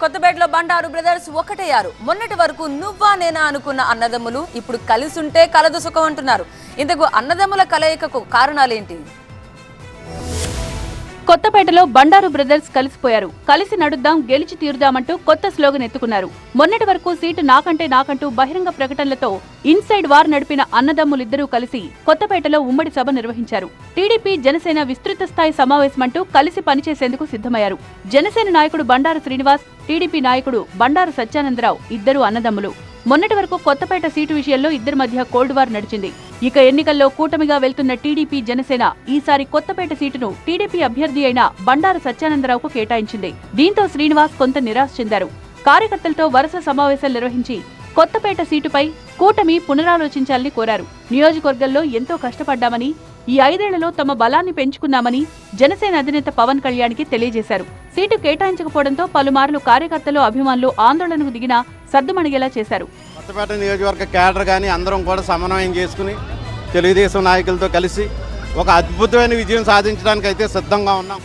కొత్తపేటలో బండారు బ్రదర్స్ ఒకటయ్యారు. మొన్నటి వరకు నువ్వా నేనా అనుకున్న అన్నదమ్ములు ఇప్పుడు కలిసుంటే కలదు సుఖం అంటున్నారు. ఇంతకు అన్నదమ్ముల కలయికకు కారణాలేంటి? కొత్తపేటలో బండారు బ్రదర్స్ కలిసిపోయారు. కలిసి నడుద్దాం గెలిచి తీరుదామంటూ కొత్త స్లోగన్ ఎత్తుకున్నారు. మొన్నటి వరకు సీటు నాకంటే నాకంటూ బహిరంగ ప్రకటనలతో ఇన్సైడ్ వార్ నడిపిన అన్నదమ్ములిద్దరూ కలిసి కొత్తపేటలో ఉమ్మడి సభ నిర్వహించారు. టీడీపీ జనసేన విస్తృత స్థాయి సమావేశమంటూ కలిసి పనిచేసేందుకు సిద్ధమయ్యారు. జనసేన నాయకుడు బండారు శ్రీనివాస్ టీడీపీ నాయకుడు బండారు సత్యానందరావు ఇద్దరు అన్నదమ్ములు. మొన్నటి వరకు కొత్తపేట సీటు విషయంలో ఇద్దరి మధ్య కోల్డ్ వార్ నడిచింది. ఇక ఎన్నికల్లో కూటమిగా వెళ్తున్న టీడీపీ జనసేన ఈసారి కొత్తపేట సీటును టీడీపీ అభ్యర్థి అయిన బండారు సత్యానందరావుకు కేటాయించింది. దీంతో శ్రీనివాస్ కొంత నిరాశ చెందారు. కార్యకర్తలతో వరుస సమావేశాలు నిర్వహించి కొత్తపేట సీటుపై కూటమి పునరాలోచించాలని కోరారు. నియోజకవర్గంలో ఎంతో కష్టపడ్డామని ఈ ఐదేళ్ళలో తమ బలాన్ని పెంచుకున్నామని జనసేన అధినేత పవన్ కళ్యాణ్కి తెలియజేశారు. సీటు కేటాయించకపోవడంతో పలుమార్లు కార్యకర్తలు అభిమానులు ఆందోళనకు దిగిన సర్దుమణిగేలా చేశారు. కొత్తపేట నియోజకవర్గ క్యాడర్ కానీ అందరం కూడా సమన్వయం చేసుకుని తెలుగుదేశం నాయకులతో కలిసి ఒక అద్భుతమైన విజయం సాధించడానికి అయితే సిద్ధంగా ఉన్నాం.